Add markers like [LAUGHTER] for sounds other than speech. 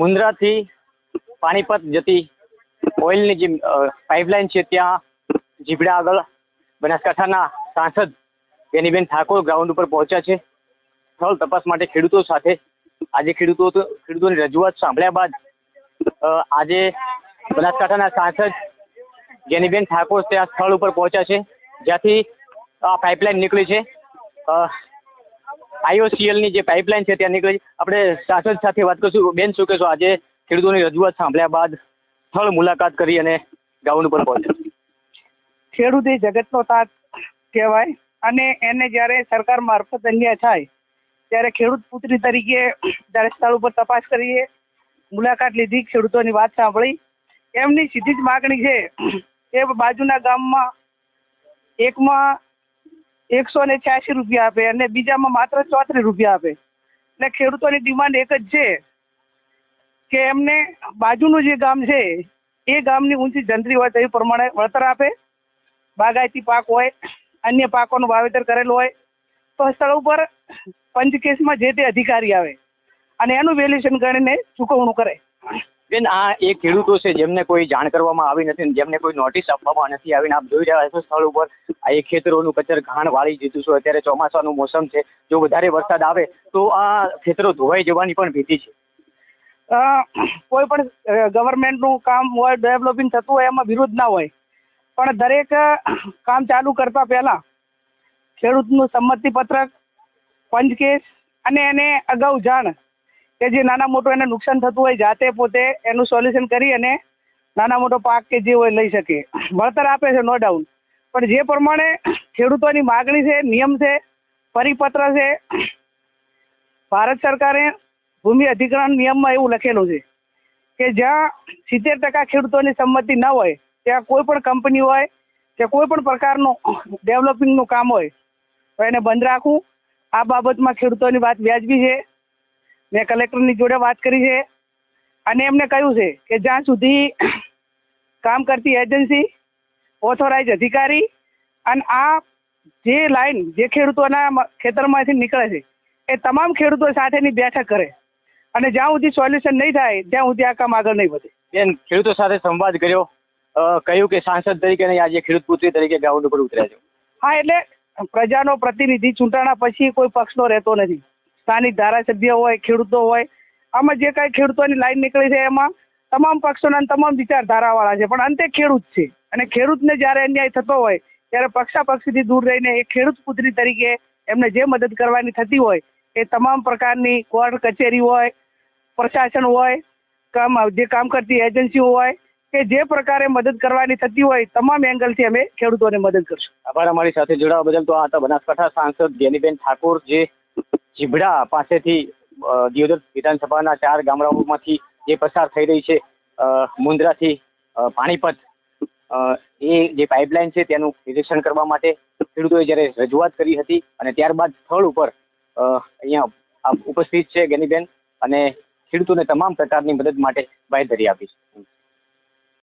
મુન્દ્રાથી પાણીપત જતી ઓઇલની જે પાઇપલાઇન છે ત્યાં જીબડા આગળ બનાસકાંઠાના સાંસદ બેનીબેન ઠાકોર ગ્રાઉન્ડ ઉપર પહોંચ્યા છે. સ્થળ તપાસ માટે ખેડૂતો સાથે આજે ખેડૂતો, ખેડૂતોની રજૂઆત સાંભળ્યા બાદ આજે બનાસકાંઠાના સાંસદ જેનીબેન ઠાકોર ત્યાં સ્થળ ઉપર પહોંચ્યા છે, જ્યાંથી આ પાઇપલાઇન નીકળી છે. આઈઓસીએલની જે પાઇપલાઇન છે ત્યાં નીકળી આપણે સાંસદ સાથે વાત કરશું. બેન, શું કહેશો? આજે ખેડૂતોની રજૂઆત સાંભળ્યા બાદ સ્થળ મુલાકાત કરી અને ગ્રાઉન્ડ ઉપર પહોંચ્યા. ખેડૂત એ જગતનો તાત કહેવાય અને એને જ્યારે સરકાર મારફત અન્યાય થાય, ત્યારે ખેડૂત પુત્રી તરીકે જ્યારે સ્થળ ઉપર તપાસ કરીએ, મુલાકાત લીધી, ખેડૂતોની વાત સાંભળી. એમની સીધી જ માગણી છે એ બાજુના ગામમાં એકમાં એકસો ને છ્યાસી રૂપિયા આપે અને બીજામાં માત્ર ચોત્રીસ રૂપિયા આપે. એટલે ખેડૂતોની ડિમાન્ડ એક જ છે કે એમને બાજુનું જે ગામ છે, એ ગામની ઊંચી જંત્રી હોય તો પ્રમાણે વળતર આપે. બાગાયતી પાક હોય, અન્ય પાકોનું વાવેતર કરેલું હોય, તો સ્થળ ઉપર પંચ કેસમાં જે તે અધિકારી આવે અને એનું વેલ્યુએશન ગણીને ચૂકવણું કરે. બેન આ એ ખેડૂતો છે, જેમને કોઈ જાણ કરવામાં આવી નથી જેમને કોઈ નોટિસ આપવામાં નથી આવીને આપ જોઈ રહ્યા છો સ્થળ ઉપર, આ એ ખેતરોનું કચર ઘાણ વાળી દીધું છે. અત્યારે ચોમાસાનું મોસમ છે. જો વધારે વરસાદ આવે તો આ ખેતરો ધોવાઈ જવાની પણ ભીતિ છે. કોઈ પણ ગવર્મેન્ટનું કામ હોય ડેવલપિંગ થતું હોય, એમાં વિરોધ ના હોય. પણ દરેક કામ ચાલુ કરતા પહેલા ખેડૂતનું સંમતિપત્રક, પંચકેસ અને એને અગાઉ જાણ કે જે નાના મોટું એને નુકસાન થતું હોય જાતે પોતે એનું સોલ્યુશન કરી અને નાના મોટો પાક કે જે હોય લઈ શકે. વળતર આપે છે નો ડાઉન પણ જે પ્રમાણે ખેડૂતોની માગણી છે, નિયમ છે, પરિપત્ર છે, ભારત સરકારે ભૂમિ અધિગ્રહણ નિયમમાં એવું લખેલું છે કે જ્યાં સિત્તેર ટકા ખેડૂતોની સંમતિ ન હોય, ત્યાં કોઈ પણ કંપની હોય કે કોઈ પણ પ્રકારનું ડેવલપિંગનું કામ હોય, તો એને બંધ રાખવું. આ બાબતમાં ખેડૂતોની વાત વ્યાજબી છે. મેં કલેક્ટરની જોડે વાત કરી છે અને એમને કહ્યું છે કે જ્યાં સુધી [CLEARS THROAT] કામ કરતી એજન્સી ઓથોરાઇઝ અધિકારી અને આ જે લાઈન જે ખેડૂતોના ખેતરમાંથી નીકળે છે એ તમામ ખેડૂતો સાથેની બેઠક કરે અને જ્યાં સુધી સોલ્યુશન નહીં થાય ત્યાં સુધી આ કામ આગળ નહીં વધે. બેન ખેડૂતો સાથે સંવાદ કર્યો. કહ્યું કે સાંસદ તરીકે નહીં આજે ખેડૂત પુત્રી તરીકે ગ્રાઉન્ડ ઉપર ઉતર્યા છે. હા એટલે પ્રજાનો પ્રતિનિધિ ચૂંટાણા પછી કોઈ પક્ષનો રહેતો નથી. સ્થાનિક ધારાસભ્ય હોય, ખેડૂતો હોય, આમાં જે કાંઈ ખેડૂતોની લાઈન નીકળી છે એમાં તમામ પક્ષોના તમામ વિચારધારાવાળા છે. પણ અંતે ખેડૂત છે. અને ખેડૂતને જ્યારે અન્યાય થતો હોય, ત્યારે પક્ષાપક્ષીથી દૂર રહીને એ ખેડૂત પુત્રી તરીકે એમને જે મદદ કરવાની થતી હોય, એ તમામ પ્રકારની કોર્ટ, કચેરી હોય, પ્રશાસન હોય, કામ, જે કામ કરતી એજન્સીઓ હોય, કે જે પ્રકારે મદદ કરવાની થતી હોય, તમામ એંગલથી અમે ખેડૂતોને મદદ કરશું. આભાર અમારી સાથે જોડાવા બદલ તો આ હતા બનાસકાંઠા સાંસદ ગેનીબેન ઠાકોર, જે જીભડા પાસેથી દિયોદર વિધાનસભાના ચાર ગામડાઓમાંથી જે પસાર થઈ રહી છે મુન્દ્રાથી પાણીપત એ જે પાઇપલાઇન છે તેનું નિરીક્ષણ કરવા માટે ખેડૂતોએ જ્યારે રજૂઆત કરી હતી અને ત્યારબાદ સ્થળ ઉપર અહીંયા ઉપસ્થિત છે ગેનીબેન અને ખેડૂતોને તમામ પ્રકારની મદદ માટે બાંયધરી આપી છે.